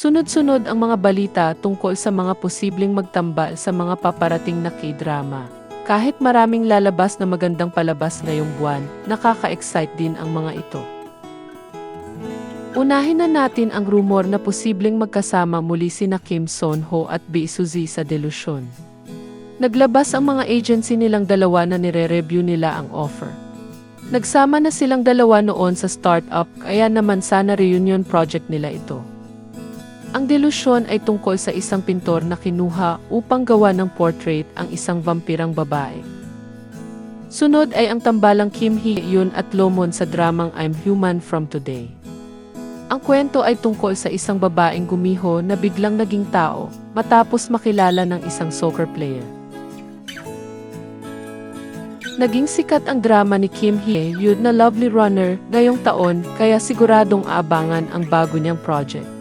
Sunod-sunod ang mga balita tungkol sa mga posibleng magtambal sa mga paparating na K-drama. Kahit maraming lalabas na magandang palabas ngayong buwan, nakaka-excite din ang mga ito. Unahin na natin ang rumor na posibleng magkasama muli sina Kim Son Ho at Bae Suzy sa Delusyon. Naglabas ang mga agency nilang dalawa na nire-review nila ang offer. Nagsama na silang dalawa noon sa startup kaya naman sana reunion project nila ito. Ang delusyon ay tungkol sa isang pintor na kinuha upang gawa ng portrait ang isang vampirang babae. Sunod ay ang tambalang Kim Hee-yun at Lomon sa dramang I'm Human From Today. Ang kwento ay tungkol sa isang babaeng gumiho na biglang naging tao matapos makilala ng isang soccer player. Naging sikat ang drama ni Kim Hee-yun na Lovely Runner ngayong taon kaya siguradong aabangan ang bago niyang project.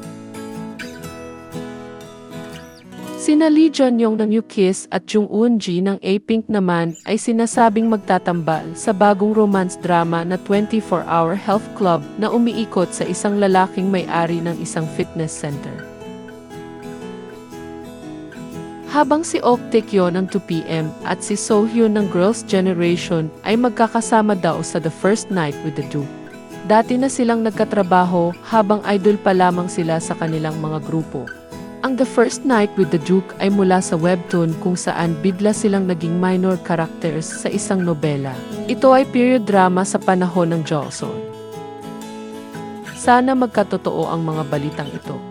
Sina Lee Jun-yong ng Kiss at Jung Eun-ji ng A-Pink naman ay sinasabing magtatambal sa bagong romance drama na 24-Hour Health Club na umiikot sa isang lalaking may-ari ng isang fitness center. Habang si Ok Taekyo ng 2PM at si Sohyun ng Girls' Generation ay magkakasama daw sa The First Night with the Duke. Dati na silang nagkatrabaho habang idol pa lamang sila sa kanilang mga grupo. Ang The First Night with the Duke ay mula sa webtoon kung saan bigla silang naging minor characters sa isang nobela. Ito ay period drama sa panahon ng Joseon. Sana magkatotoo ang mga balitang ito.